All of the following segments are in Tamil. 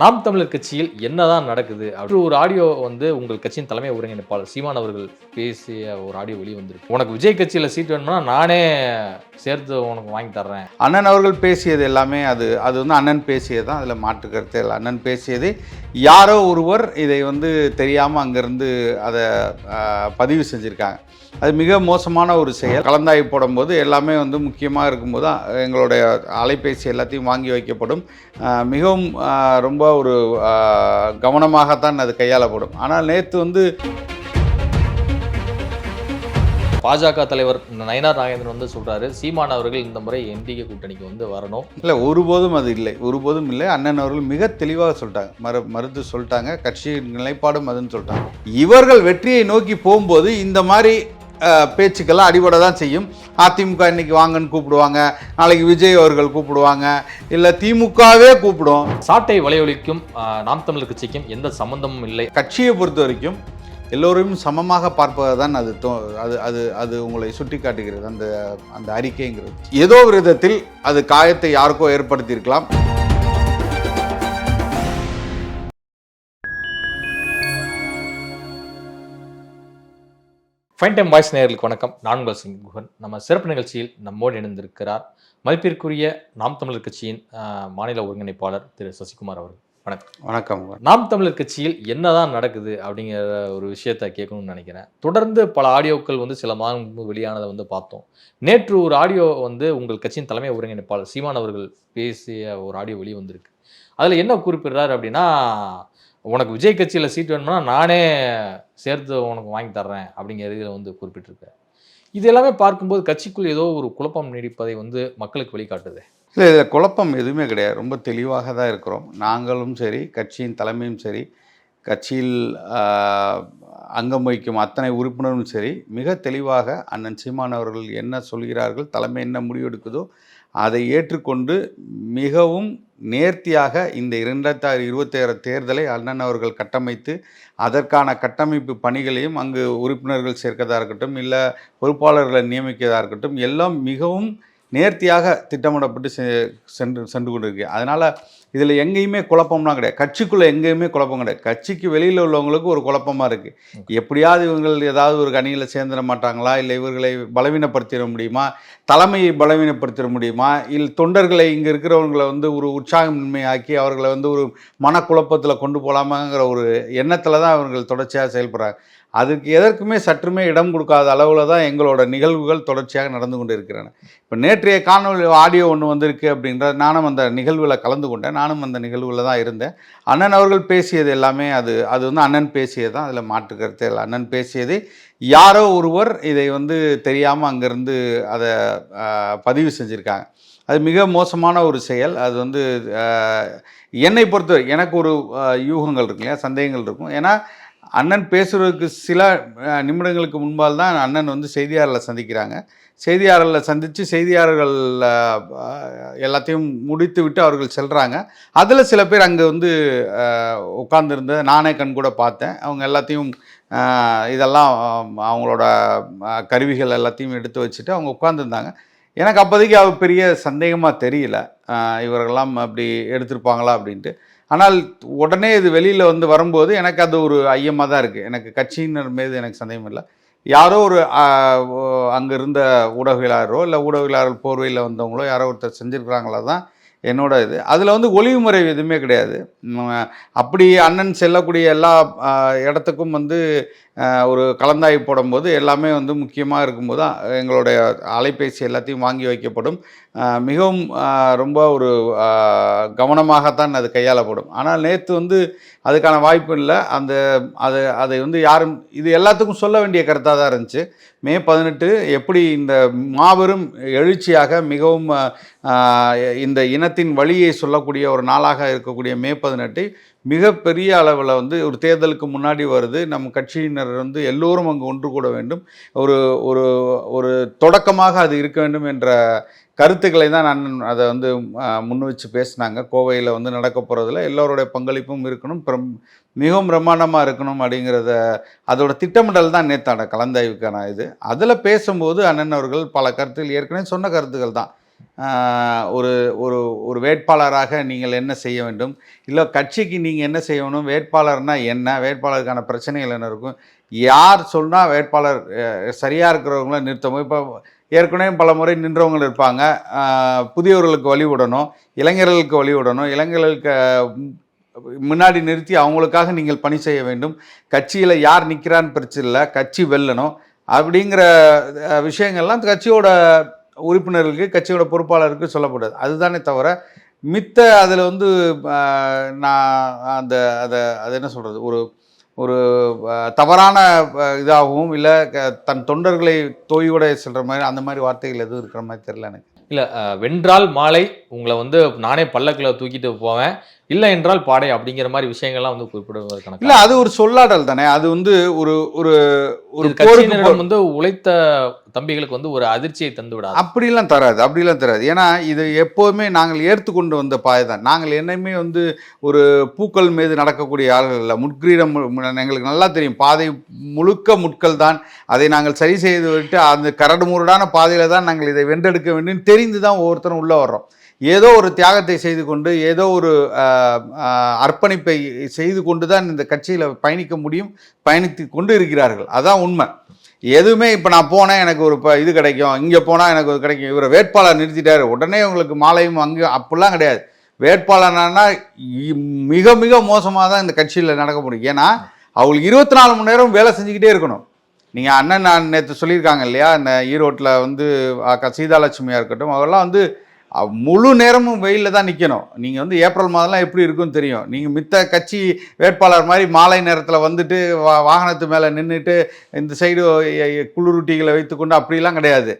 நாம் தமிழர் கட்சியில் என்னதான் நடக்குது அப்படி ஒரு ஆடியோ வந்து உங்கள் கட்சியின் தலைமை ஒருங்கிணைப்பாளர் சீமான் அவர்கள் பேசிய ஒரு ஆடியோ வெளியே வந்திருக்கு. உனக்கு விஜய் கட்சியில் சீட் வேணும்னா நானே சேர்த்து உனக்கு வாங்கி தர்றேன். அண்ணன் அவர்கள் பேசியது எல்லாமே அது அது வந்து அண்ணன் பேசியது தான் அதில் மாற்று கருத்து இல்லை. அண்ணன் பேசியது யாரோ ஒருவர் இதை வந்து தெரியாமல் அங்கேருந்து அதை பதிவு செஞ்சுருக்காங்க. அது மிக மோசமான ஒரு செயல். கலந்தாய்வு போடும்போது எல்லாமே வந்து முக்கியமாக இருக்கும்போது எங்களுடைய அலைபேசி எல்லாத்தையும் வாங்கி வைக்கப்படும். மிகவும் ரொம்ப ஒரு கவனமாகத்தான் அது கையாளப்படும். ஆனால் நேற்று வந்து பாஜக தலைவர் நயனார் நாகேந்திரன் வந்து சொல்றாரு சீமான் அவர்கள் இந்த முறை என்டிகே கூட்டணிக்கு வந்து வரணும். இல்லை ஒருபோதும் அது இல்லை. ஒருபோதும் இல்லை. அண்ணன் அவர்கள் மிக தெளிவாக சொல்லிட்டாங்க. மறு மறுத்து சொல்லிட்டாங்க. கட்சியின் நிலைப்பாடும் அதுன்னு சொல்லிட்டாங்க. இவர்கள் வெற்றியை நோக்கி போகும்போது இந்த மாதிரி பேச்சுக்கெல்லாம் அடிபட தான் செய்யும். அதிமுக இன்னைக்கு வாங்கன்னு கூப்பிடுவாங்க. நாளைக்கு விஜய் அவர்கள் கூப்பிடுவாங்க. இல்லை திமுகவே கூப்பிடும். சாட்டை வலையொலிக்கும் நாம் தமிழர் கட்சிக்கும் எந்த சம்பந்தமும் இல்லை. கட்சியை பொறுத்த வரைக்கும் எல்லோரையும் சமமாக பார்ப்பது தான் அது தோ அது அது அது உங்களை சுட்டி காட்டுகிறது அந்த அந்த அறிக்கைங்கிறது. ஏதோ ஒரு விதத்தில் அது காயத்தை யாருக்கோ ஏற்படுத்தியிருக்கலாம். ஃபைன் டைம் வாய்ஸ் நேயர்களுக்கு வணக்கம். நான் உங்கள் சிங் குஹன் நம்ம சிறப்பு நிகழ்ச்சியில் நம்மோடு இணைந்திருக்கிறார் மதிப்பிற்குரிய நாம் தமிழர் கட்சியின் மாநில ஒருங்கிணைப்பாளர் திரு சசிகுமார் அவர்கள். வணக்கம். வணக்கம் நாம் தமிழர் கட்சியில் என்னதான் நடக்குது அப்படிங்கிற ஒரு விஷயத்த கேட்கணும்னு நினைக்கிறேன். தொடர்ந்து பல ஆடியோக்கள் வந்து சில மாதம் வெளியானதை வந்து பார்த்தோம். நேற்று ஒரு ஆடியோ வந்து உங்கள் கட்சியின் தலைமை ஒருங்கிணைப்பாளர் சீமான் அவர்கள் பேசிய ஒரு ஆடியோ வெளியே வந்திருக்கு அதில் என்ன குறிப்பிடுறாரு அப்படின்னா உனக்கு விஜய் கட்சியில் சீட் வேணும்னா நானே சேர்த்து உனக்கு வாங்கி தர்றேன் அப்படிங்கிற இதில் வந்து குறிப்பிட்டிருக்காரு. இது எல்லாமே பார்க்கும்போது கட்சிக்குள் ஏதோ ஒரு குழப்பம் நீடிப்பதை வந்து மக்களுக்கு வெளிக்காட்டுது. இல்லை இதில் குழப்பம் எதுவுமே கிடையாது. ரொம்ப தெளிவாக தான் இருக்கிறோம். நாங்களும் சரி கட்சியின் தலைமையும் சரி கட்சியில் அங்கம் வகிக்கும் அத்தனை உறுப்பினரும் சரி மிக தெளிவாக அண்ணன் சீமான் அவர்கள் என்ன சொல்கிறார்கள் தலைமை என்ன முடிவெடுக்குதோ அதை ஏற்றுக்கொண்டு மிகவும் நேர்த்தியாக இந்த இரண்டாயிரத்தி இருபத்தேழு தேர்தலை அண்ணன் அவர்கள் கட்டமைத்து அதற்கான கட்டமைப்பு பணிகளையும் அங்கு உறுப்பினர்கள் சேர்க்கதாக இருக்கட்டும் இல்லை பொறுப்பாளர்களை நியமிக்கிறதாக இருக்கட்டும் எல்லாம் மிகவும் நேர்த்தியாக திட்டமிடப்பட்டு செ- சென்று சென்று கொண்டிருக்கு. அதனால் இதில் எங்கேயுமே குழப்பம்லாம் கிடையாது. கட்சிக்குள்ளே எங்கேயுமே குழப்பம் கிடையாது. கட்சிக்கு வெளியில் உள்ளவங்களுக்கு ஒரு குழப்பமாக இருக்குது எப்படியாவது இவங்கள் ஏதாவது ஒரு கணியில் சேர்ந்துட மாட்டாங்களா? இல்லை இவர்களை பலவீனப்படுத்திட முடியுமா? தலைமையை பலவீனப்படுத்திட முடியுமா? இல்லை தொண்டர்களை இங்கே இருக்கிறவங்களை வந்து ஒரு உற்சாகமின்மை ஆக்கி அவர்களை வந்து ஒரு மனக்குழப்பத்தில் கொண்டு போகலாமாங்கிற ஒரு எண்ணத்தில் தான் அவர்கள் தொடர்ச்சியாக செயல்படுறாங்க. அதுக்கு எதற்குமே சற்றுமே இடம் கொடுக்காத அளவில் தான் எங்களோட நிகழ்வுகள் தொடர்ச்சியாக நடந்து கொண்டு இருக்கிறன இப்போ நேற்றைய காணொலி ஆடியோ ஒன்று வந்திருக்கு அப்படின்ற நானும் அந்த நிகழ்வில் கலந்து கொண்டேன். நானும் அந்த நிகழ்வில் தான் இருந்தேன். அண்ணன் அவர்கள் பேசியது எல்லாமே அது அது வந்து அண்ணன் பேசியது தான். அதில் மாற்று கருத்து இல்லை. அண்ணன் பேசியது யாரோ ஒருவர் இதை வந்து தெரியாமல் அங்கேருந்து அதை பதிவு செஞ்சுருக்காங்க. அது மிக மோசமான ஒரு செயல். அது வந்து என்னை பொறுத்தவரை எனக்கு ஒரு யூகங்கள் இருக்கு இல்லையா? சந்தேகங்கள் இருக்கும். ஏன்னா அண்ணன் பேசுகிறதுக்கு சில நிமிடங்களுக்கு முன்பால் தான் அண்ணன் வந்து செய்தியாளர்களை சந்திக்கிறாங்க. செய்தியாளர்களை சந்தித்து செய்தியாளர்கள் எல்லாத்தையும் முடித்து விட்டு அவர்கள் செல்கிறாங்க அதில் சில பேர் அங்கே வந்து உட்காந்துருந்த நானே கண் கூட பார்த்தேன். அவங்க எல்லாத்தையும் இதெல்லாம் அவங்களோட கருவிகள் எல்லாத்தையும் எடுத்து வச்சுட்டு அவங்க உட்காந்துருந்தாங்க எனக்கு அப்போதைக்கு அவ பெரிய சந்தேகமாக தெரியல. அஹ், இவர்களெல்லாம் அப்படி எடுத்திருப்பாங்களா அப்படின்ட்டு. ஆனால் உடனே இது வெளியில் வந்து வரும்போது எனக்கு அது ஒரு ஐயமாக தான் இருக்குது எனக்கு கட்சியினர் மீது எனக்கு சந்தேகம் இல்லை. யாரோ ஒரு அங்கே இருந்த ஊடகவியலாளரோ இல்லை ஊடகவியலாளர் போர்வையில் வந்தவங்களோ யாரோ ஒருத்தர் செஞ்சுருக்கிறாங்களா தான் என்னோட இது. அதில் வந்து ஒளிவு முறை எதுவுமே கிடையாது. அப்படி அண்ணன் செல்லக்கூடிய எல்லா இடத்துக்கும் வந்து ஒரு கலந்தாய்வு போடும்போது எல்லாமே வந்து முக்கியமாக இருக்கும்போது எங்களுடைய அலைபேசி எல்லாத்தையும் வாங்கி வைக்கப்படும். மிகவும் ரொம்ப ஒரு கவனமாகத்தான் அது கையாளப்படும். ஆனால் நேற்று வந்து அதுக்கான வாய்ப்பு இல்லை. அந்த அது அதை வந்து யாரும் இது எல்லாத்துக்கும் சொல்ல வேண்டிய கருத்தாக தான் இருந்துச்சு. மே பதினெட்டு எப்படி இந்த மாபெரும் எழுச்சியாக மிகவும் இந்த இனத்தின் வழியை சொல்லக்கூடிய ஒரு நாளாக இருக்கக்கூடிய மே பதினெட்டை மிகப்பெரிய அளவில் வந்து ஒரு தேர்தலுக்கு முன்னாடி வருது. நம்ம கட்சியினர் வந்து எல்லோரும் அங்கு ஒன்று கூட வேண்டும். ஒரு ஒரு ஒரு தொடக்கமாக அது இருக்க வேண்டும் என்ற கருத்துக்களை தான் நான் அதை வந்து முன் வச்சு பேசினாங்க. கோவையில் வந்து நடக்க போகிறதுல எல்லோருடைய பங்களிப்பும் இருக்கணும். பிரம் மிகவும் பிரம்மாண்டமாக இருக்கணும் அப்படிங்கிறத அதோட திட்டமிடல் தான் நேத்தான கலந்தாய்வுக்கான இது. அதில் பேசும்போது அண்ணன் அவர்கள் பல கருத்துகள் ஏற்கனவே சொன்ன கருத்துக்கள் தான். ஒரு ஒரு ஒரு வேட்பாளராக நீங்கள் என்ன செய்ய வேண்டும்? இல்லை கட்சிக்கு நீங்கள் என்ன செய்யணும் வேட்பாளர்னால் என்ன? வேட்பாளருக்கான பிரச்சனைகள் என்ன இருக்கும்? யார் சொன்னால் வேட்பாளர் சரியாக இருக்கிறவங்கள நிறுத்தவும். இப்போ ஏற்கனவே பல முறை நின்றவங்க இருப்பாங்க. புதியவர்களுக்கு வழி விடணும். இளைஞர்களுக்கு வழி விடணும். இளைஞர்களுக்கு முன்னாடி நிறுத்தி அவங்களுக்காக நீங்கள் பணி செய்ய வேண்டும். கட்சியில் யார் நிற்கிறான்னு பிரச்சனை இல்லை. கட்சி வெல்லணும். அப்படிங்கிற விஷயங்கள்லாம் கட்சியோட உறுப்பினர்களுக்கு கட்சியோட பொறுப்பாளருக்கு சொல்லப்படுது. அதுதானே தவிர மித்த அதில் வந்து நான் அந்த அதை அது என்ன சொல்கிறது ஒரு ஒரு தவறான இதாகவும் இல்லை தன் தொண்டர்களை தோய்வுட சொல்கிற மாதிரி அந்த மாதிரி வார்த்தைகள் எதுவும் இருக்கிற மாதிரி தெரியல எனக்கு. இல்லை வென்றால் மாலை உங்களை வந்து நானே பல்லக்கில் தூக்கிட்டு போவேன். இல்ல என்றால் பாடை அப்படிங்கிற மாதிரி விஷயங்கள்லாம் வந்து குறிப்பிடுவதற்கான இல்லை அது ஒரு சொல்லாடல் தானே. அது வந்து ஒரு ஒரு ஒரு கட்சியினரிடம் வந்து உழைத்த தம்பிகளுக்கு வந்து ஒரு அதிர்ச்சியை தந்து விடாது. அப்படிலாம் தராது அப்படிலாம் தராது. ஏன்னா இது எப்போதுமே நாங்கள் ஏற்றுக்கொண்டு வந்த பாதை தான். நாங்கள் என்னையுமே வந்து ஒரு பூக்கள் மீது நடக்கக்கூடிய ஆள்கள் இல்லை. முட்கிரீடம் எங்களுக்கு நல்லா தெரியும். பாதை முழுக்க முட்கள் தான். அதை நாங்கள் சரி செய்து விட்டு அந்த கரடு முரடான பாதையில் தான் நாங்கள் இதை வென்றெடுக்க வேண்டும். தெரிந்து தான் ஒவ்வொருத்தரும் உள்ளே வர்றோம். ஏதோ ஒரு தியாகத்தை செய்து கொண்டு ஏதோ ஒரு அர்ப்பணிப்பை செய்து கொண்டு தான் இந்த கட்சியில் பயணிக்க முடியும் பயணித்து கொண்டு இருக்கிறார்கள். அதான் உண்மை. எதுவுமே இப்போ நான் போனேன் எனக்கு ஒரு ப இது கிடைக்கும் இங்கே போனால் எனக்கு ஒரு கிடைக்கும். இவரை வேட்பாளர் நிறுத்திட்டார். உடனே உங்களுக்கு மாலையும் அங்கே அப்படிலாம் கிடையாது. வேட்பாளர்னா இ- மிக மிக மோசமாக தான் இந்த கட்சியில் நடக்க முடியும். ஏன்னா அவங்களுக்கு இருபத்தி நாலு மணி நேரம் வேலை செஞ்சுக்கிட்டே இருக்கணும். நீங்கள் அண்ணன் நான் நேற்று சொல்லியிருக்காங்க இல்லையா? இந்த ஈரோட்டில் வந்து அக்கா சீதாலட்சுமியாக இருக்கட்டும் அவரெல்லாம் வந்து முழு நேரமும் வெயிலில் தான் நிற்கணும் நீங்கள் வந்து ஏப்ரல் மாதம்லாம் எப்படி இருக்குன்னு தெரியும். நீங்கள் மித்த கட்சி வேட்பாளர் மாதிரி மாலை நேரத்தில் வந்துட்டு வா வாகனத்து மேலே நின்றுட்டு இந்த சைடு குளிரூட்டிகளை வைத்துக்கொண்டு அப்படிலாம் கிடையாது.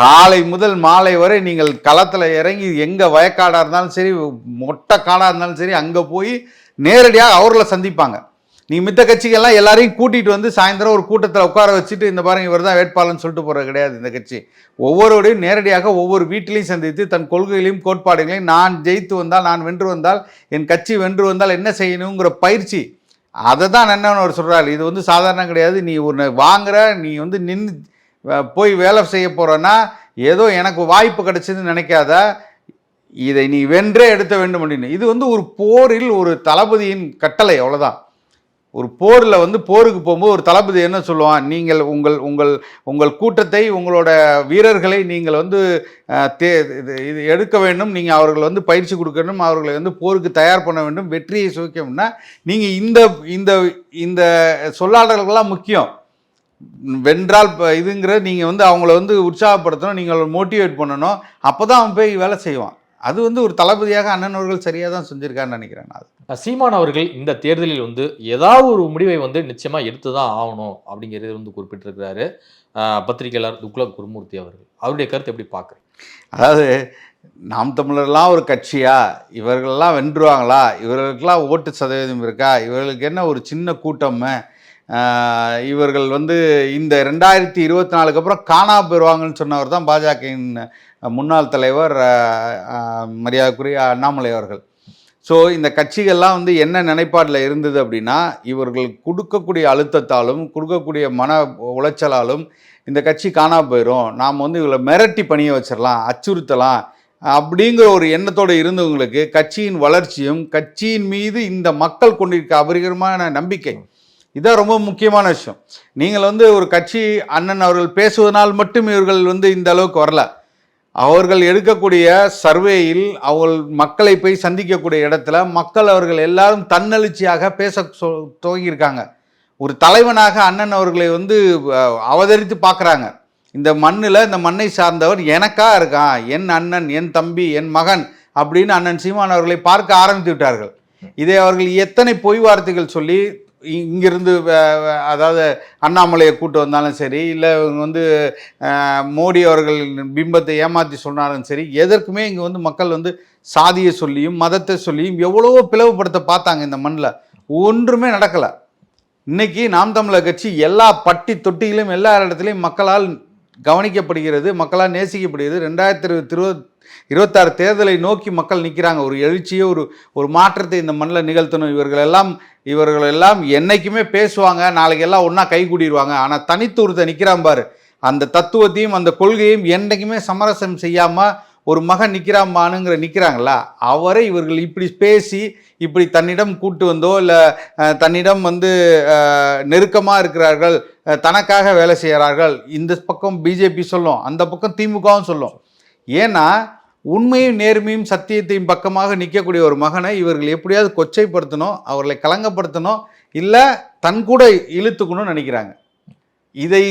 காலை முதல் மாலை வரை நீங்கள் களத்தில் இறங்கி எங்கே வயக்காடாக இருந்தாலும் சரி மொட்டை காடாக இருந்தாலும் சரி அங்கே போய் நேரடியாக அவர்களை சந்திப்பாங்க. நீ மித்த கட்சிகள்லாம் எல்லாரையும் கூட்டிகிட்டு வந்து சாயந்தரம் ஒரு கூட்டத்தில் உட்கார வச்சுட்டு இந்த பாருங்க இவர் தான் வேட்பாளர்னு சொல்லிட்டு போகிறது கிடையாது இந்த கட்சி. ஒவ்வொருவரையும் நேரடியாக ஒவ்வொரு வீட்டிலையும் சந்தித்து தன் கொள்கைகளையும் கோட்பாடுகளையும் நான் ஜெயித்து வந்தால் நான் வென்று வந்தால் என் கட்சி வென்று வந்தால் என்ன செய்யணுங்கிற பயிற்சி அதை தான் என்னன்னு அவர் சொல்கிறார் இது வந்து சாதாரணம் கிடையாது. நீ ஒன்று வாங்குற நீ வந்து நின்று போய் வேலை செய்ய போகிறேன்னா ஏதோ எனக்கு வாய்ப்பு கிடைச்சதுன்னு நினைக்காத இதை நீ வென்றே எடுத்த வேண்டும் அப்படின்னு. இது வந்து ஒரு போரில் ஒரு தளபதியின் கட்டளை அவ்வளோதான் ஒரு போரில் வந்து போருக்கு போகும்போது ஒரு தளபதி என்ன சொல்லுவான்? நீங்கள் உங்கள் உங்கள் உங்கள் கூட்டத்தை உங்களோட வீரர்களை நீங்கள் வந்து தே இது இது எடுக்க வேண்டும். நீங்கள் அவர்கள் வந்து பயிற்சி கொடுக்கணும் அவர்களை வந்து போருக்கு தயார் பண்ண வேண்டும். வெற்றியை சுவைக்கணும்னா நீங்கள் இந்த இந்த இந்த சொல்லாடல்கள்லாம் முக்கியம். வென்றால் இதுங்கிற நீங்கள் வந்து அவங்கள வந்து உற்சாகப்படுத்தணும். நீங்கள் மோட்டிவேட் பண்ணணும். அப்போ தான் அவன் போய் வேலை செய்வான். அது வந்து ஒரு தளபதியாக அண்ணன் அவர்கள் சரியாக தான் செஞ்சுருக்கான்னு நினைக்கிறேன் நான் அது. சீமான் அவர்கள் இந்த தேர்தலில் வந்து ஏதாவது ஒரு முடிவை வந்து நிச்சயமா எடுத்து தான் ஆகணும் அப்படிங்கிறது வந்து குறிப்பிட்டிருக்கிறாரு பத்திரிகையாளர் துக்ளக் குருமூர்த்தி அவர்கள். அவருடைய கருத்து எப்படி பார்க்குறேன் அதாவது நாம் தமிழர்லாம் ஒரு கட்சியா? இவர்களெல்லாம் வென்றுவாங்களா? இவர்களுக்கெல்லாம் ஓட்டு சதவீதம் இருக்கா? இவர்களுக்கு என்ன ஒரு சின்ன கூட்டம்? இவர்கள் வந்து இந்த ரெண்டாயிரத்தி இருபத்தி நாலுக்கு அப்புறம் காணா போயிடுவாங்கன்னு சொன்னவர் தான் பாஜகவின் முன்னாள் தலைவர் மரியாதைக்குரிய அண்ணாமலை அவர்கள். ஸோ இந்த கட்சிகள்லாம் வந்து என்ன நிலைப்பாட்டில் இருந்தது அப்படின்னா இவர்கள் கொடுக்கக்கூடிய அழுத்தத்தாலும் கொடுக்கக்கூடிய மன உளைச்சலாலும் இந்த கட்சி காணா போயிடும் நாம் வந்து இவங்களை மிரட்டி பணிய வச்சிடலாம் அச்சுறுத்தலாம் அப்படிங்கிற ஒரு எண்ணத்தோடு இருந்தவங்களுக்கு கட்சியின் வளர்ச்சியும் கட்சியின் மீது இந்த மக்கள் கொண்டிருக்க அபரிகரமான நம்பிக்கை இதான் ரொம்ப முக்கியமான விஷயம். நீங்கள் வந்து ஒரு கட்சி அண்ணன் அவர்கள் பேசுவதனால் மட்டும் இவர்கள் வந்து இந்த அளவுக்கு வரல. அவர்கள் எடுக்கக்கூடிய சர்வேயில் அவர்கள் மக்களை போய் சந்திக்கக்கூடிய இடத்துல மக்கள் அவர்கள் எல்லாரும் தன்னெழுச்சியாக பேச சொ- துவங்கியிருக்காங்க. ஒரு தலைவனாக அண்ணன் அவர்களை வந்து அவதரித்து பார்க்குறாங்க. இந்த மண்ணில் இந்த மண்ணை சார்ந்தவர் எனக்கா இருக்கான் என் அண்ணன் என் தம்பி என் மகன் அப்படின்னு அண்ணன் சீமான் அவர்களை பார்க்க ஆரம்பித்து விட்டார்கள். இதை அவர்கள் எத்தனை பொய் வார்த்தைகள் சொல்லி இங்கிருந்து அதாவது அண்ணாமலையை கூட்டு வந்தாலும் சரி இல்லை இவங்க வந்து மோடி அவர்கள் பிம்பத்தை ஏமாற்றி சொன்னாலும் சரி எதற்குமே இங்கே வந்து மக்கள் வந்து சாதியை சொல்லியும் மதத்தை சொல்லியும் எவ்வளவோ பிளவுபடுத்த பார்த்தாங்க இந்த மண்ணில். ஒன்றுமே நடக்கலை. இன்னைக்கு நாம் தமிழர் கட்சி எல்லா பட்டி தொட்டியிலும் எல்லா இடத்துலையும் மக்களால் கவனிக்கப்படுகிறது மக்களால் நேசிக்கப்படுகிறது. ரெண்டாயிரத்தி இருபத்தி இருபத் இருபத்தாறு தேர்தலை நோக்கி மக்கள் நிற்கிறாங்க ஒரு எழுச்சியை ஒரு ஒரு மாற்றத்தை இந்த மண்ணில் நிகழ்த்தணும். இவர்கள் எல்லாம் என்றைக்குமே பேசுவாங்க. நாளைக்கு எல்லாம் ஒன்றா கை கூடிடுவாங்க ஆனால் தனித்து நிற்கிறான் பாரு. அந்த தத்துவத்தையும் அந்த கொள்கையும் என்றைக்குமே சமரசம் செய்யாமல் ஒரு மகன் நிற்கிறாமானுங்கிற நிற்கிறாங்களா அவரை இவர்கள் இப்படி பேசி இப்படி தன்னிடம் கூட்டு வந்தோ இல்லை தன்னிடம் வந்து நெருக்கமாக இருக்கிறார்கள் தனக்காக வேலை செய்கிறார்கள் இந்த பக்கம் பிஜேபி சொல்லும் அந்த பக்கம் திமுகவும் சொல்லும். ஏன்னா உண்மையும் நேர்மையும் சத்தியத்தையும் பக்கமாக நிற்கக்கூடிய ஒரு மகனை இவர்கள் எப்படியாவது கொச்சைப்படுத்தணும் அவர்களை கலங்கப்படுத்தணும் இல்லை தன் கூட இழுத்துக்கணும்னு நினைக்கிறாங்க. இதை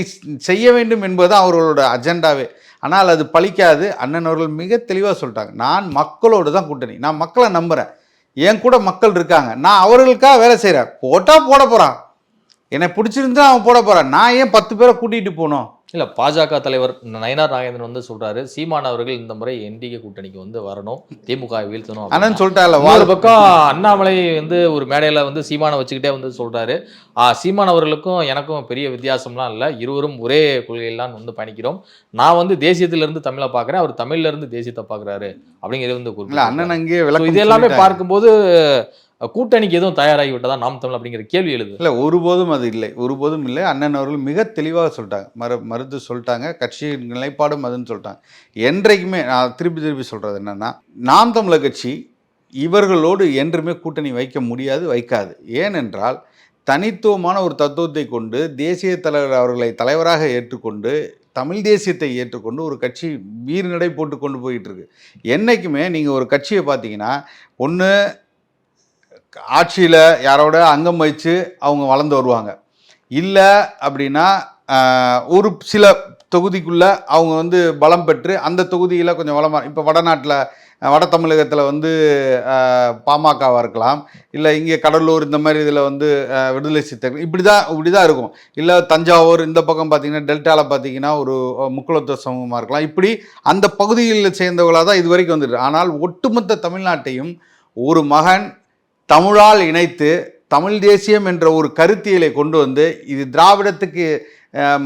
செய்ய வேண்டும் என்பது அவர்களோட அஜெண்டாவே. ஆனால் அது பழிக்காது. அண்ணன் அவர்கள் மிக தெளிவாக சொல்லிட்டாங்க. நான் மக்களோடு தான் கூட்டணி. நான் மக்களை நம்புகிறேன் என் கூட மக்கள் இருக்காங்க. நான் அவர்களுக்காக வேலை செய்கிறேன் போட்டால் போட போகிறான் என்னை பிடிச்சிருந்தா அவன் போட போகிறான் நான் ஏன் பத்து பேரை கூட்டிகிட்டு போகணும் இல்ல பாஜக தலைவர் நயனார் நாகேந்திரன் வந்து சொல்றாரு சீமான் அவர்கள் இந்த முறை என்டிஏ கூட்டணிக்கு வந்து வரணும் திமுக வீழ்த்தணும். அண்ணன் சொல்லிட்டால இன்னொரு பக்கம் அண்ணாமலை வந்து ஒரு மேடையில வந்து சீமானை வச்சுக்கிட்டே வந்து சொல்றாரு சீமான் அவர்களுக்கும் எனக்கும் பெரிய வித்தியாசம்லாம் இல்லை இருவரும் ஒரே கொள்கையெல்லாம் வந்து பயணிக்கிறோம் நான் வந்து தேசியத்துல இருந்து தமிழை பார்க்கறேன் அவர் தமிழ்ல இருந்து தேசியத்தை பார்க்கறாரு அப்படிங்கிறது வந்து. அண்ணன் விளக்கம் இது எல்லாமே. பார்க்கும்போது கூட்டணிக்கு எதுவும் தயாராகி விட்டதா நாம் தமிழ் அப்படிங்கிற கேள்வி எழுது. இல்லை ஒருபோதும் அது இல்லை. ஒருபோதும் இல்லை. அண்ணன் அவர்கள் மிக தெளிவாக சொல்லிட்டாங்க. மறு மறுத்து சொல்லிட்டாங்க. கட்சியின் நிலைப்பாடும் அதுன்னு சொல்லிட்டாங்க. என்றைக்குமே நான் திருப்பி திருப்பி சொல்கிறது என்னென்னா நாம் தமிழர் கட்சி இவர்களோடு என்றுமே கூட்டணி வைக்க முடியாது வைக்காது. ஏனென்றால் தனித்துவமான ஒரு தத்துவத்தை கொண்டு தேசிய தலைவர் அவர்களை தலைவராக ஏற்றுக்கொண்டு தமிழ் தேசியத்தை ஏற்றுக்கொண்டு ஒரு கட்சி வீர்நடை போட்டு கொண்டு போயிட்டு இருக்கு. என்றைக்குமே நீங்கள் ஒரு கட்சியை பார்த்தீங்கன்னா ஒன்று ஆட்சியில் யாரோட அங்கம் வச்சு அவங்க வளர்ந்து வருவாங்க. இல்லை அப்படின்னா ஒரு சில தொகுதிக்குள்ளே அவங்க வந்து பலம் பெற்று அந்த தொகுதியில் கொஞ்சம் வளமாக இப்போ வடநாட்டில் வட தமிழகத்தில் வந்து பாமகவாக இருக்கலாம். இல்லை இங்கே கடலூர் இந்த மாதிரி இதில் வந்து விடுதலை சித்தர்கள் இப்படி தான் இப்படி தான் இருக்கும். இல்லை தஞ்சாவூர் இந்த பக்கம் பார்த்தீங்கன்னா டெல்டாவில் பார்த்தீங்கன்னா ஒரு முக்குலத்துவ சமூகமாக இருக்கலாம். இப்படி அந்த பகுதிகளில் சேர்ந்தவர்களாக தான் இது வரைக்கும் வந்துட்டு ஆனால் ஒட்டுமொத்த தமிழ்நாட்டையும் ஒரு மகன் தமிழால் இணைத்து தமிழ் தேசியம் என்ற ஒரு கருத்தியலை கொண்டு வந்து இது திராவிடத்துக்கு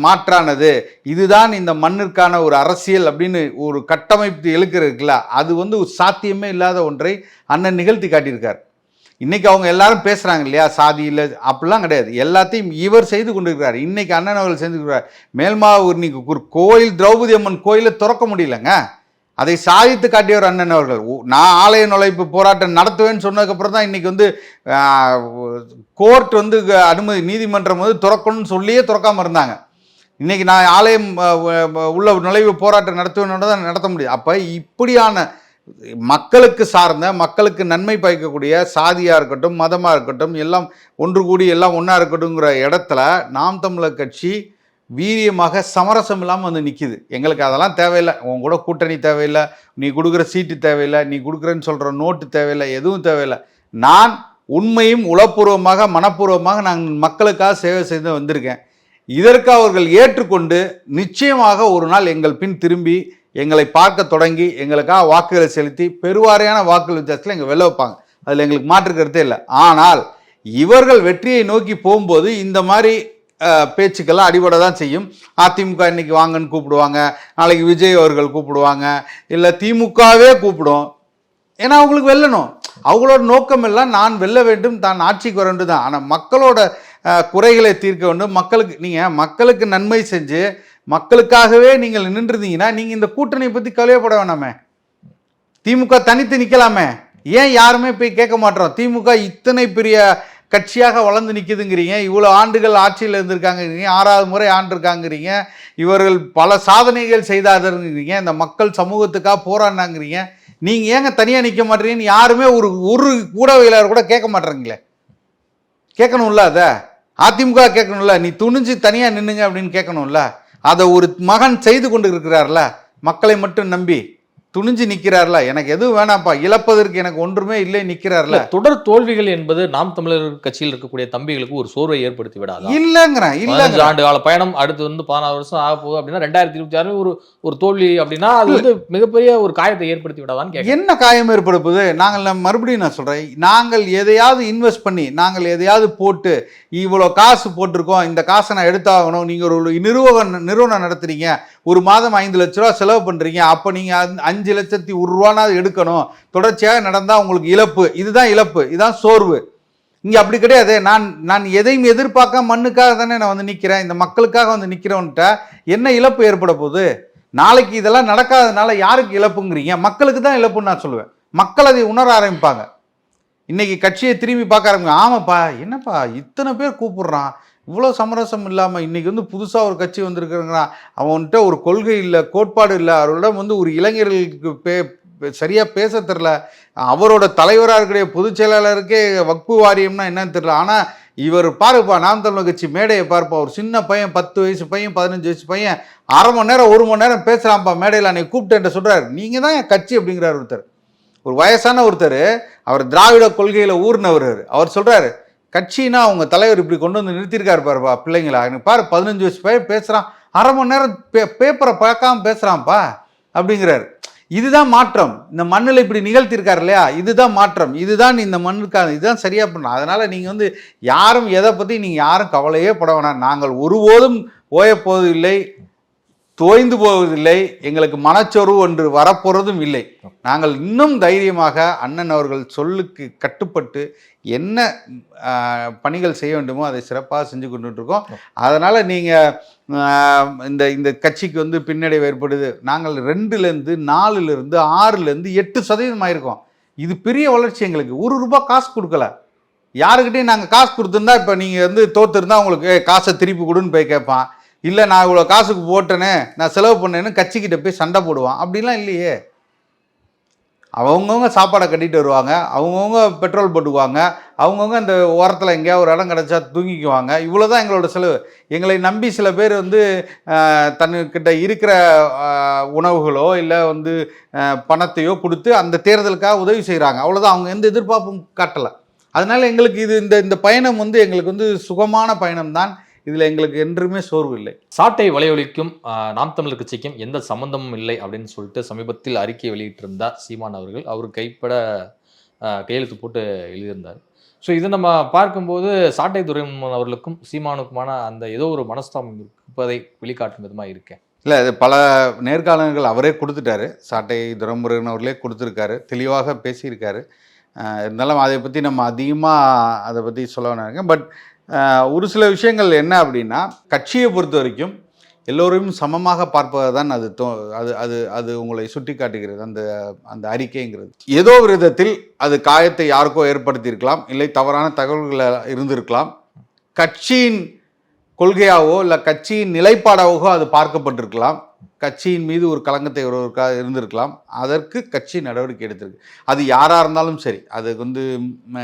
மாற்றானது. இதுதான் இந்த மண்ணிற்கான ஒரு அரசியல் அப்படின்னு ஒரு கட்டமைப்பு எழுக்கிறதுக்குல அது வந்து ஒரு சாத்தியமே இல்லாத ஒன்றை அண்ணன் நிகழ்த்தி காட்டியிருக்கார். இன்னைக்கு அவங்க எல்லாரும் பேசுகிறாங்க இல்லையா சாதி இல்லை அப்படிலாம் கிடையாது. எல்லாத்தையும் இவர் செய்து கொண்டிருக்கிறார். இன்னைக்கு அண்ணன் அவர்கள் செஞ்சுருக்கிறார் மேல்மாவூர் இன்னைக்கு ஒரு கோயில் திரௌபதி அம்மன் கோயிலை திறக்க முடியலங்க. அதை சாதித்து காட்டியவர் அண்ணன் அவர்கள். நான் ஆலய நுழைப்பு போராட்டம் நடத்துவேன்னு சொன்னதுக்கப்புறம் தான் இன்னைக்கு வந்து கோர்ட் வந்து க- அனுமதி நீதிமன்றம் வந்து திறக்கணும்னு சொல்லியே திறக்காமல் இருந்தாங்க. இன்னைக்கு நான் ஆலயம் உள்ள நுழைவு போராட்டம் நடத்துவேன்னு தான் நடத்த முடியும். அப்போ இப்படியான மக்களுக்கு சார்ந்த மக்களுக்கு நன்மை பயக்கக்கூடிய சாதியாக இருக்கட்டும் மதமாக இருக்கட்டும் எல்லாம் ஒன்று கூடி எல்லாம் ஒன்றா இருக்கட்டும்ங்கிற இடத்துல நாம் தமிழர் கட்சி வீரியமாக சமரசம் இல்லாமல் வந்து நிற்கிது எங்களுக்கு அதெல்லாம் தேவையில்லை. உன் கூட கூட்டணி தேவையில்லை. நீ கொடுக்குற சீட்டு தேவையில்லை. நீ கொடுக்குறேன்னு சொல்கிற நோட்டு தேவையில்லை. எதுவும் தேவையில்லை. நான் உண்மையும் உளப்பூர்வமாக மனப்பூர்வமாக நான் மக்களுக்காக சேவை செய்து வந்திருக்கேன். இதற்கு அவர்கள் ஏற்றுக்கொண்டு நிச்சயமாக ஒரு நாள் எங்கள் பின் திரும்பி எங்களை பார்க்க தொடங்கி எங்களுக்காக வாக்குகளை செலுத்தி பெருவாரியான வாக்குகள் வித்தியாசத்தில் எங்கள் வெளில வைப்பாங்க. அதில் எங்களுக்கு மாற்று இல்லை. ஆனால் இவர்கள் வெற்றியை நோக்கி போகும்போது இந்த மாதிரி பேச்சுக்கெல்லாம் அடிபட தான் செய்யும். அதிமுக இன்னைக்கு வாங்கன்னு கூப்பிடுவாங்க. நாளைக்கு விஜய் அவர்கள் கூப்பிடுவாங்க. இல்லை திமுகவே கூப்பிடும். ஏன்னா அவங்களுக்கு வெல்லணும். அவங்களோட நோக்கம் எல்லாம் நான் வெல்ல வேண்டும் தான் ஆட்சிக்கு வர வேண்டும் தான். ஆனால் மக்களோட குறைகளை தீர்க்க வேண்டும். மக்களுக்கு நீங்கள் மக்களுக்கு நன்மை செஞ்சு மக்களுக்காகவே நீங்கள் நின்றுருந்தீங்கன்னா நீங்கள் இந்த கூட்டணியை பற்றி கவலையப்பட வேணாமே. திமுக தனித்து நிற்கலாமே ஏன் யாருமே போய் கேட்க மாட்டோம்? திமுக இத்தனை பெரிய கட்சியாக வளர்ந்து நிற்குதுங்கிறீங்க இவ்வளோ ஆண்டுகள் ஆட்சியில் இருந்திருக்காங்கிறீங்க. ஆறாவது முறை ஆண்டிருக்காங்கிறீங்க. இவர்கள் பல சாதனைகள் செய்தாதங்கிறீங்க இந்த மக்கள் சமூகத்துக்காக போராடினாங்கிறீங்க. நீங்கள் ஏங்க தனியாக நிற்க மாட்டீங்கன்னு யாருமே ஒரு ஒரு ஊடகவியலாளர் கூட கேட்க மாட்டேறீங்களே? கேட்கணும்ல அதை? அதிமுக கேட்கணும்ல? நீ துணிஞ்சு தனியாக நின்னுங்க அப்படின்னு கேட்கணும்ல? அதை ஒரு மகன் செய்து கொண்டு இருக்கிறார்ல? மக்களை மட்டும் நம்பி. துணிஞ்சு நிற்கிறார்ல எனக்கு எதுவும் வேணாம்ப்பா. இழப்பதற்கு எனக்கு ஒன்றுமே இல்லை நிற்கிறார்ல இல்ல தொடர் தோல்விகள் என்பது நாம் தமிழர் கட்சியில் இருக்கக்கூடிய தம்பிகளுக்கு ஒரு சோர்வை ஏற்படுத்தி விடாதா? இல்லைங்கிறேன் இல்லைங்கிறேன். ஆண்டு கால பயணம் அடுத்து வந்து பதினாறு வருஷம் ஆக போகுது அப்படின்னா ரெண்டாயிரத்தி இருபத்தி ஆறு ஒரு ஒரு தோல்வி அப்படின்னா அது வந்து மிகப்பெரிய ஒரு காயத்தை ஏற்படுத்தி விடாதான்னு என்ன காயம் ஏற்படுப்புது நாங்கள் மறுபடியும் நான் சொல்கிறேன் நாங்கள் எதையாவது இன்வெஸ்ட் பண்ணி நாங்கள் எதையாவது போட்டு இவ்வளோ காசு போட்டிருக்கோம் இந்த காசை நான் எடுத்தாகணும் நீங்கள் ஒரு நிறுவனம் நிறுவனம் நடத்துறீங்க ஒரு மாதம் ஐந்து லட்ச ரூபா செலவு பண்ணுறீங்க அப்போ நீங்கள் அஞ்சு லட்சத்தி ஒரு ரூபானாவது எடுக்கணும். தொடர்ச்சியாக நடந்தால் உங்களுக்கு இழப்பு. இதுதான் இழப்பு. இதுதான் சோர்வு. இங்கே அப்படி கிடையாது. நான் நான் எதையும் எதிர்பார்க்க மண்ணுக்காக தானே நான் வந்து நிற்கிறேன் இந்த மக்களுக்காக வந்து நிற்கிறவன்ட்ட என்ன இழப்பு ஏற்பட போகுது? நாளைக்கு இதெல்லாம் நடக்காதனால யாருக்கு இழப்புங்கிறீங்க? மக்களுக்கு தான் இழப்புன்னு நான் சொல்லுவேன். மக்கள் அதை உணர ஆரம்பிப்பாங்க. இன்னைக்கு கட்சியை திரும்பி பார்க்க ஆரம்பிங்க ஆமாப்பா என்னப்பா இத்தனை பேர் கூப்பிடுறான். இவ்வளோ சமரசம் இல்லாமல் இன்றைக்கி வந்து புதுசாக ஒரு கட்சி வந்திருக்குறான் அவன்கிட்ட ஒரு கொள்கை இல்லை கோட்பாடு இல்லை. அவரிடம் வந்து ஒரு இளைஞர்களுக்கு பே சரியாக பேச தெரில அவரோட தலைவராக இருக்கிற பொதுச் செயலாளருக்கே வக்பு வாரியம்னா என்னன்னு தெரில ஆனால் இவர் பாருப்பா நாம் தமிழ் கட்சி மேடையை பார்ப்பா. ஒரு சின்ன பையன் பத்து வயசு பையன் பதினஞ்சு வயசு பையன் அரை மணி நேரம் ஒரு மணி நேரம் பேசுகிறான்ப்பா மேடையில் அன்னைக்கு கூப்பிட்டு சொல்கிறார் நீங்கள் தான் என் கட்சி அப்படிங்கிறார் ஒருத்தர். ஒரு வயசான ஒருத்தர் அவர் திராவிட கொள்கையில் ஊர்னவர் அவர். சொல்கிறாரு கட்சினா அவங்க தலைவர் இப்படி கொண்டு வந்து நிறுத்தியிருக்காரு பாருப்பா பிள்ளைங்களா. எனக்கு பாரு பதினஞ்சு வயசு பேர் பேசுகிறான் அரை மணி நேரம் பே பேப்பரை பார்க்காம பேசுகிறான்ப்பா அப்படிங்கிறாரு. இதுதான் மாற்றம். இந்த மண்ணில் இப்படி நிகழ்த்தியிருக்கார் இல்லையா? இதுதான் மாற்றம். இதுதான் இந்த மண்ணுக்கான இதுதான் சரியாக பண்ணணும் அதனால் நீங்கள் வந்து யாரும் எதை பற்றி நீங்கள் யாரும் கவலையே பட வேணாம். நாங்கள் ஒருபோதும் ஓயப்போவதில்லை தோய்ந்து போவதில்லை எங்களுக்கு மனச்சோர்வு ஒன்று வரப்போகிறதும் இல்லை. நாங்கள் இன்னும் தைரியமாக அண்ணன் அவர்கள் சொல்லுக்கு கட்டுப்பட்டு என்ன பணிகள் செய்ய வேண்டுமோ அதை சிறப்பாக செஞ்சு கொண்டுட்டு இருக்கோம் அதனால் நீங்கள் இந்த இந்த கட்சிக்கு வந்து பின்னடைவு ஏற்படுது. நாங்கள் ரெண்டுலேருந்து நாலுலேருந்து ஆறுலேருந்து எட்டு சதவீதம் ஆயிருக்கோம். இது பெரிய வளர்ச்சி எங்களுக்கு. ஒரு ரூபாய் காசு கொடுக்கல. யாருக்கிட்டையும் நாங்கள் காசு கொடுத்துருந்தா இப்போ நீங்கள் வந்து தோத்துருந்தா உங்களுக்கு "ஏய், காசை திருப்பி கொடுன்னு போய் கேட்பான். இல்லை நான் இவ்வளோ காசுக்கு போட்டேனே நான் செலவு பண்ணேன்னு கட்சிக்கிட்ட போய் சண்டை போடுவான். அப்படிலாம் இல்லையே. அவங்கவுங்க சாப்பாடை கட்டிட்டு வருவாங்க. அவங்கவுங்க பெட்ரோல் போட்டுக்குவாங்க. அவங்கவுங்க இந்த ஓரத்தில் எங்கேயா ஒரு இடம் கிடச்சா தூங்கிக்குவாங்க. இவ்வளோ தான் எங்களோட செலவு. எங்களை நம்பி சில பேர் வந்து தன்கிட்ட தன்னுக்கிட்ட இருக்கிற உணவுகளோ இல்லை வந்து பணத்தையோ கொடுத்து அந்த தேர்தலுக்காக உதவி செய்கிறாங்க அவ்வளோதான் அவங்க எந்த எதிர்பார்ப்பும் காட்டலை. அதனால் எங்களுக்கு இது இந்த இந்த பயணம் வந்து எங்களுக்கு வந்து சுகமான பயணம் தான் இதில் எங்களுக்கு என்றுமே சோர்வு இல்லை. சாட்டை வலையொலிக்கும் நாம் தமிழர் கட்சிக்கும் எந்த சம்பந்தமும் இல்லை அப்படின்னு சொல்லிட்டு சமீபத்தில் அறிக்கை வெளியிட்டிருந்தார் சீமான் அவர்கள். அவர் கைப்பட கையெழுத்து போட்டு எழுதியிருந்தார். ஸோ இது நம்ம பார்க்கும்போது சாட்டை துரைமுருகன் அவர்களுக்கும் சீமானுக்குமான அந்த ஏதோ ஒரு மனஸ்தாபம் இருப்பதை வெளிக்காட்டும் விதமாக இருக்கேன். இல்லை அது பல நேர்காணல்கள் அவரே கொடுத்துட்டாரு. சாட்டை துரமுருகன் அவர்களே கொடுத்துருக்காரு. தெளிவாக பேசியிருக்காரு. இருந்தாலும் அதை பற்றி நம்ம அதிகமாக அதை பற்றி சொல்ல வேணாங்க பட் ஒரு சில விஷயங்கள் என்ன அப்படின்னா கட்சியை பொறுத்த வரைக்கும் எல்லோரையும் சமமாக பார்ப்பது தான் அது தோ அது அது அது உங்களை சுட்டி காட்டுகிறது அந்த அந்த அறிக்கைங்கிறது. ஏதோ ஒரு விதத்தில் அது காயத்தை யாருக்கோ ஏற்படுத்தியிருக்கலாம் இல்லை தவறான தகவல்களை இருந்திருக்கலாம். கட்சியின் கொள்கையாவோ இல்லை கட்சியின் நிலைப்பாடாகவோ அது பார்க்கப்பட்டிருக்கலாம். கட்சியின் மீது ஒரு கலங்கத்தை ஒருவருக்காக இருந்திருக்கலாம். அதற்கு கட்சி நடவடிக்கை எடுத்திருக்கு. அது யாராக இருந்தாலும் சரி அதுக்கு வந்து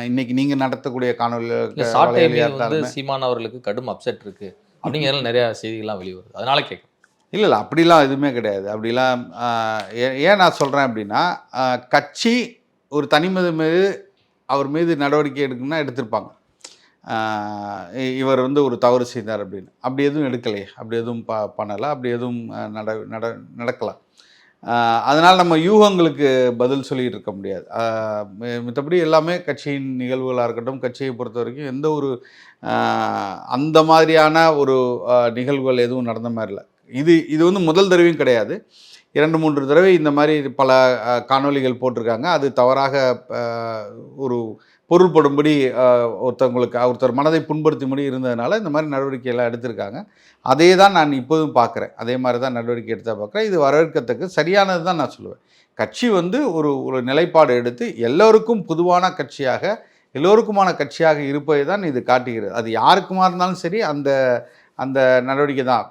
இன்னைக்கு நீங்கள் நடத்தக்கூடிய காணொலி இல்ல சாட்டை மீது வந்து சீமான் அவர்களுக்கு கடும் அப்செட் இருக்கு. அப்படிங்கிறதுல நிறைய செய்திகள்லாம் வெளிவருது. அதனால கேட்கும் இல்லை இல்லை அப்படிலாம் எதுவுமே கிடையாது. அப்படிலாம் ஏன் நான் சொல்கிறேன் அப்படின்னா கட்சி ஒரு தனிமது மீது அவர் மீது நடவடிக்கை எடுக்கணும்னா எடுத்திருப்பாங்க. இவர் வந்து ஒரு தவறு செய்தார் அப்படின்னு. அப்படி எதுவும் எடுக்கலையே. அப்படி எதுவும் ப பண்ணலை. அப்படி எதுவும் நட நட நடக்கலாம் அதனால் நம்ம யூகங்களுக்கு பதில் சொல்லிகிட்டு இருக்க முடியாது. மற்றபடி எல்லாமே கட்சியின் நிகழ்வுகளாக இருக்கட்டும் கட்சியை பொறுத்த வரைக்கும் எந்த ஒரு அந்த மாதிரியான ஒரு நிகழ்வுகள் எதுவும் நடந்த மாதிரி இல்லை. இது இது வந்து முதல் தடவையும் கிடையாது. இரண்டு மூன்று தடவை இந்த மாதிரி பல காணொலிகள் காணொளிகள் போட்டிருக்காங்க. அது தவறாக ஒரு பொருள்படும்படி ஒருத்தவங்களுக்கு ஒருத்தர் மனதை புண்படுத்தும்படி இருந்ததுனால இந்த மாதிரி நடவடிக்கை எல்லாம் எடுத்திருக்காங்க. அதே தான் நான் இப்போதும் பார்க்குறேன். அதே மாதிரி தான் நடவடிக்கை எடுத்தால் பார்க்குறேன். இது வரவேற்கத்தக்க சரியானது தான் நான் சொல்லுவேன். கட்சி வந்து ஒரு ஒரு நிலைப்பாடு எடுத்து எல்லோருக்கும் பொதுவான கட்சியாக எல்லோருக்குமான கட்சியாக இருப்பதை தான் இது காட்டுகிறது. அது யாருக்குமா இருந்தாலும் சரி அந்த அந்த நடவடிக்கை தான்.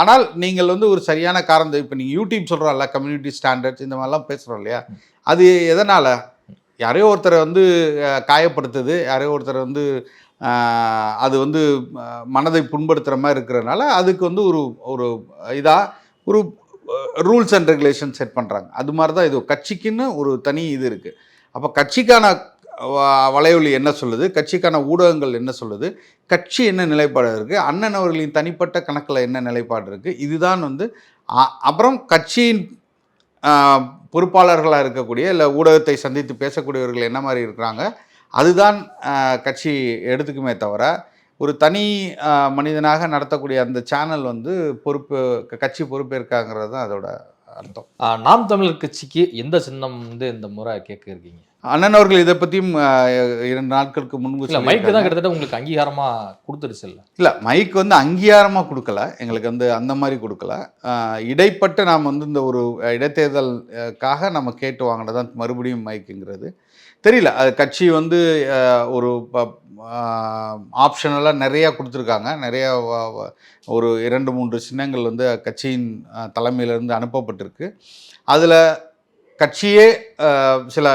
ஆனால் நீங்கள் வந்து ஒரு சரியான காரணம் இப்போ நீங்கள் யூடியூப் சொல்கிறோம்ல கம்யூனிட்டி ஸ்டாண்டர்ட்ஸ் இந்த மாதிரிலாம் பேசுகிறோம் இல்லையா? அது எதனால்? யாரையோ ஒருத்தரை வந்து காயப்படுத்துது. யாரையோ ஒருத்தரை வந்து அது வந்து மனதை புண்படுத்துகிற மாதிரி இருக்கிறனால அதுக்கு வந்து ஒரு ஒரு இதாக ஒரு ரூல்ஸ் அண்ட் ரெகுலேஷன் செட் பண்ணுறாங்க அது மாதிரி தான் இது கட்சிக்குன்னு ஒரு தனி இது இருக்குது அப்போ கட்சிக்கான வ- வலையொலி என்ன சொல்லுது? கட்சிக்கான ஊடகங்கள் என்ன சொல்லுது? கட்சி என்ன நிலைப்பாடு இருக்குது அண்ணன் அவர்களின் தனிப்பட்ட கணக்கில் என்ன நிலைப்பாடு இருக்குது இதுதான் வந்து அப்புறம் கட்சியின் பொறுப்பாளர்களாக இருக்கக்கூடிய இல்லை ஊடகத்தை சந்தித்து பேசக்கூடியவர்கள் என்ன மாதிரி இருக்கிறாங்க? அதுதான் கட்சி எடுத்துக்குமே தவிர ஒரு தனி மனிதனாக நடத்தக்கூடிய அந்த சேனல் வந்து பொறுப்பு கட்சி பொறுப்பேற்காங்கிறது தான் அதோட அர்த்தம். நாம் தமிழர் கட்சிக்கு எந்த சின்னம் வந்து இந்த முறை கேட்க இருக்கீங்க? அண்ணன் அவர்கள் இதை பற்றியும் இரண்டு நாட்களுக்கு முன்பு இல்ல மைக்கு. தான் கிட்டத்தட்ட உங்களுக்கு அங்கீகாரமா கொடுத்துருச்சு இல்ல? இல்லை மைக் வந்து அங்கீகாரமாக கொடுக்கல. எங்களுக்கு வந்து அந்த மாதிரி கொடுக்கல. இடைப்பட்டு நாம் வந்து இந்த ஒரு இடைத்தேர்தலுக்காக நம்ம கேட்டு வாங்கினது தான் மறுபடியும் மைக்குங்கிறது தெரியல அது கட்சி வந்து ஒரு ஆப்ஷனெல்லாம் நிறையா கொடுத்துருக்காங்க. நிறையா ஒரு இரண்டு மூன்று சின்னங்கள் வந்து கட்சியின் தலைமையிலிருந்து அனுப்பப்பட்டிருக்கு. அதில் கட்சியே சில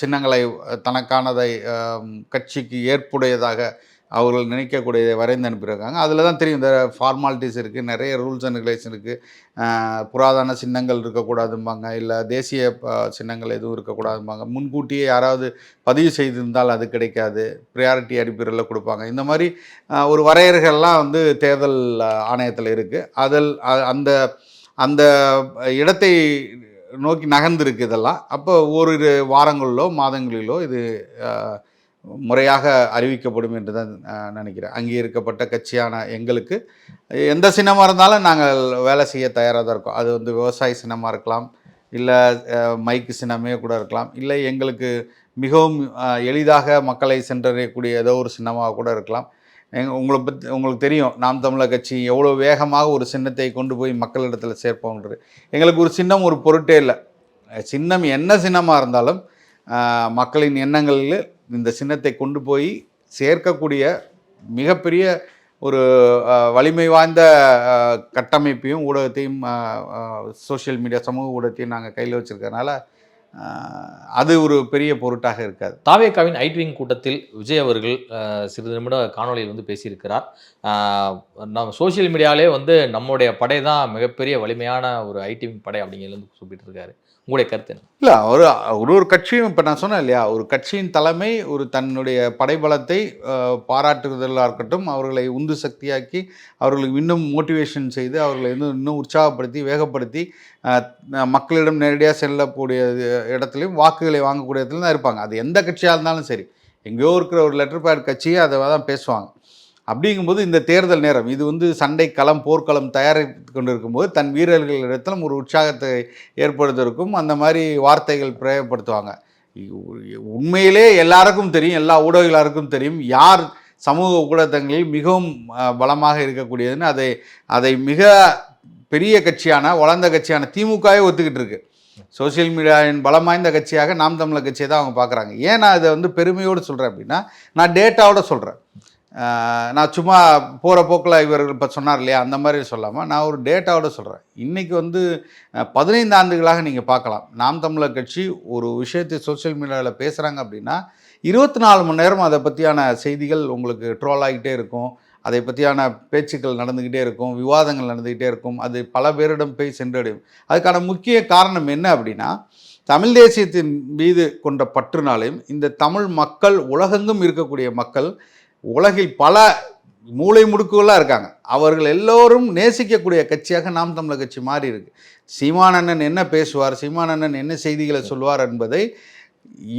சின்னங்களை தனக்கானதை கட்சிக்கு ஏற்புடையதாக அவர்கள் நினைக்கக்கூடியதை வரைந்து அனுப்பியிருக்காங்க. அதில் தான் தெரியும் இந்த ஃபார்மாலிட்டிஸ் இருக்குது நிறைய ரூல்ஸ் அண்ட் ரெகுலேஷன் இருக்குது புராதன சின்னங்கள் இருக்கக்கூடாதும்பாங்க இல்லை தேசிய சின்னங்கள் எதுவும் இருக்கக்கூடாதும்பாங்க. முன்கூட்டியே யாராவது பதிவு செய்திருந்தால் அது கிடைக்காது. ப்ரியாரிட்டி அடிப்படையில் கொடுப்பாங்க. இந்த மாதிரி ஒரு வரையறைகள்லாம் வந்து தேர்தல் ஆணையத்தில் இருக்குது அதில் அந்த அந்த இடத்தை நோக்கி நகர்ந்துருக்கு இதெல்லாம். அப்போ ஓரிரு வாரங்களிலோ மாதங்களிலோ இது முறையாக அறிவிக்கப்படும் என்று தான் நினைக்கிறேன். நினைக்கிறேன் அங்கீகரிக்கப்பட்ட கட்சியான எங்களுக்கு எந்த சின்னமாக இருந்தாலும் நாங்கள் வேலை செய்ய தயாராக தான் இருக்கோம். அது வந்து விவசாய சின்னமாக இருக்கலாம் இல்லை மைக்கு சின்னமே கூட இருக்கலாம். இல்லை எங்களுக்கு மிகவும் எளிதாக மக்களை சென்றடையக்கூடிய ஏதோ ஒரு சின்னமாக கூட இருக்கலாம். எங் உங்களை பற்றி உங்களுக்கு தெரியும் நாம் தமிழர் கட்சி எவ்வளோ வேகமாக ஒரு சின்னத்தை கொண்டு போய் மக்களிடத்தில் சேர்ப்போன்றது. எங்களுக்கு ஒரு சின்னம் ஒரு பொருட்டே இல்லை. சின்னம் என்ன சின்னமாக இருந்தாலும் மக்களின் எண்ணங்களில் இந்த சின்னத்தை கொண்டு போய் சேர்க்கக்கூடிய மிகப்பெரிய ஒரு வலிமை வாய்ந்த கட்டமைப்பையும் ஊடகத்தையும் சோஷியல் மீடியா சமூக ஊடகத்தையும் நாங்கள் கையில் வச்சுருக்கறனால அது ஒரு பெரிய பொருட்டாக இருக்காது. தாவேக்காவின் ஐட்விங் கூட்டத்தில் விஜய் அவர்கள் சிறிது நிமிட காணொளியில் வந்து பேசியிருக்கிறார். நம்ம சோஷியல் மீடியாவிலே வந்து நம்முடைய படை தான் மிகப்பெரிய வலிமையான ஒரு ஐடி படை அப்படிங்கிறது வந்து இருக்காரு. உங்களுடைய கருத்து என்ன? இல்லை ஒரு ஒரு ஒரு கட்சியும் இப்போ நான் சொன்னேன் இல்லையா? ஒரு கட்சியின் தலைமை ஒரு தன்னுடைய படைபலத்தை அஹ், இருக்கட்டும் அவர்களை உந்து சக்தியாக்கி அவர்களுக்கு இன்னும் மோட்டிவேஷன் செய்து அவர்களை இன்னும் இன்னும் உற்சாகப்படுத்தி வேகப்படுத்தி மக்களிடம் நேரடியாக செல்லக்கூடிய இடத்துலையும் வாக்குகளை வாங்கக்கூடிய இடத்துல தான் இருப்பாங்க. அது எந்த கட்சியாக இருந்தாலும் சரி. எங்கேயோ இருக்கிற ஒரு லெட்டர் பேட் கட்சியை அதை தான் பேசுவாங்க. அப்படிங்கும்போது இந்த தேர்தல் நேரம் இது வந்து சண்டை களம் போர்க்களம் தயாரித்து கொண்டிருக்கும்போது தன் வீரர்களிடத்திலும் ஒரு உற்சாகத்தை ஏற்படுத்துவதற்கும் அந்த மாதிரி வார்த்தைகள் பிரயோகப்படுத்துவாங்க. உண்மையிலே எல்லாருக்கும் தெரியும் எல்லா ஊடகங்களுக்கும் தெரியும் யார் சமூக ஊடகங்களில் மிகவும் பலமாக இருக்கக்கூடியதுன்னு அதை அதை மிக பெரிய கட்சியான வளர்ந்த கட்சியான திமுகவே ஒத்துக்கிட்டு இருக்கு சோஷியல் மீடியாவின் பலம் வாய்ந்த கட்சியாக நாம் தமிழர் கட்சியை தான் அவங்க பார்க்குறாங்க. ஏன் நான் இதை வந்து பெருமையோடு சொல்கிறேன் அப்படின்னா நான் டேட்டாவோட சொல்கிறேன் நான் சும்மா போகிற போக்கில் இவர்கள் இப்போ சொன்னார் இல்லையா? அந்த மாதிரி சொல்லாமல் நான் ஒரு டேட்டாவோட சொல்கிறேன் இன்றைக்கி வந்து பதினைந்து ஆண்டுகளாக நீங்கள் பார்க்கலாம். நாம் தமிழர் கட்சி ஒரு விஷயத்தை சோஷியல் மீடியாவில் பேசுகிறாங்க அப்படின்னா இருபத்தி நாலு மணி நேரம் அதை பற்றியான செய்திகள் உங்களுக்கு ட்ரோல் ஆகிட்டே இருக்கும். அதை பற்றியான பேச்சுக்கள் நடந்துக்கிட்டே இருக்கும். விவாதங்கள் நடந்துக்கிட்டே இருக்கும். அது பல பேரிடம் போய் சென்றடையும் அதுக்கான முக்கிய காரணம் என்ன அப்படின்னா தமிழ் தேசியத்தின் மீது கொண்ட பற்றுனாலையும் இந்த தமிழ் மக்கள் உலகெங்கும் இருக்கக்கூடிய மக்கள் உலகில் பல மூளை முடுக்குகளாக இருக்காங்க. அவர்கள் எல்லோரும் நேசிக்கக்கூடிய கட்சியாக நாம் தமிழர் கட்சி மாறி இருக்கு. சீமானண்ணன் என்ன பேசுவார் சீமானண்ணன் என்ன செய்திகளை சொல்வார் என்பதை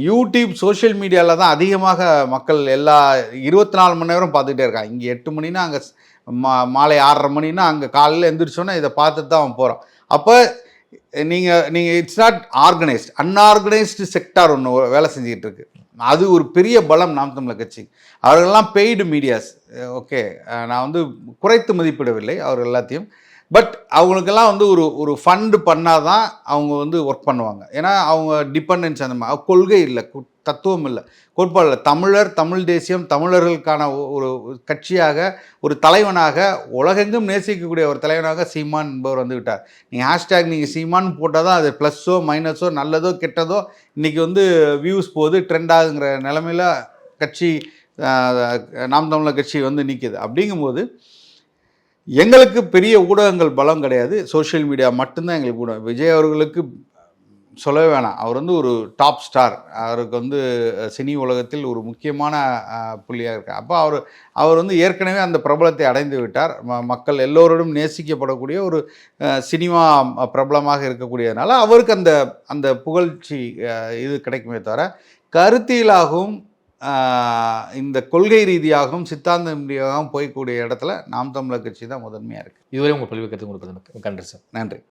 யூடியூப் சோஷியல் மீடியாவில் தான் அதிகமாக மக்கள் எல்லா இருபத்தி நாலு மணி நேரம் பார்த்துக்கிட்டே இருக்காங்க. இங்கே எட்டு மணினா அங்கே மா மாலை ஆறரை மணினா அங்கே காலையில் எழுந்திரிச்சோன்னா இதை பார்த்துட்டு தான் அவன் போகிறான் அப்போ நீங்கள் நீங்கள் it's not organized unorganized sector ஒன்று வேலை செஞ்சுக்கிட்டு இருக்கு. அது ஒரு பெரிய பலம் நாம் தமிழர் கட்சி. அவர்களெல்லாம் பெய்டு மீடியாஸ் ஓகே நான் வந்து குறைத்து மதிப்பிடவில்லை அவர்கள் எல்லாத்தையும். பட் அவங்களுக்கெல்லாம் வந்து ஒரு ஒரு ஃபண்டு பண்ணால் தான் அவங்க வந்து ஒர்க் பண்ணுவாங்க. ஏன்னா அவங்க டிபெண்டன்ஸ் அந்த மாதிரி கொள்கை இல்லை. தத்துவம் இல்லை. கோட்பாடு தமிழர் தமிழ் தேசியம் தமிழர்களுக்கான ஒரு கட்சியாக ஒரு தலைவனாக உலகெங்கும் நேசிக்கக்கூடிய ஒரு தலைவனாக சீமான் என்பவர் வந்துவிட்டார். நீங்கள் ஹேஷ்டேக் நீங்கள் சீமான் போட்டால் தான் அது ப்ளஸ்ஸோ மைனஸோ நல்லதோ கெட்டதோ இன்றைக்கி வந்து வியூஸ் போகுது ட்ரெண்ட் ஆகுங்கிற நிலமையில கட்சி நாம் தமிழர் கட்சி வந்து நிற்கிது அப்படிங்கும்போது எங்களுக்கு பெரிய ஊடகங்கள் பலம் கிடையாது. சோஷியல் மீடியா மட்டும்தான் எங்களுக்கு ஊடகம். விஜய் அவர்களுக்கு சொல்லவே வேணாம். அவர் வந்து ஒரு டாப் ஸ்டார். அவருக்கு வந்து சினி உலகத்தில் ஒரு முக்கியமான புள்ளியாக இருக்கார். அப்போ அவர் அவர் வந்து ஏற்கனவே அந்த பிரபலத்தை அடைந்து விட்டார். ம- மக்கள் எல்லோரோடும் நேசிக்கப்படக்கூடிய ஒரு சினிமா பிரபலமாக இருக்கக்கூடியதுனால அவருக்கு அந்த அந்த புகழ்ச்சி இது கிடைக்குமே தவிர கருத்தியலாகவும் இந்த கொள்கை ரீதியாகவும் சித்தாந்த ரீதியாகவும் போய்க்கூடிய இடத்துல நாம் தமிழர் கட்சி தான் முதன்மையாக இருக்குது இதுவரை உங்கள் பல்வேறு கருத்து உங்களுக்கு நன்றி சார். நன்றி.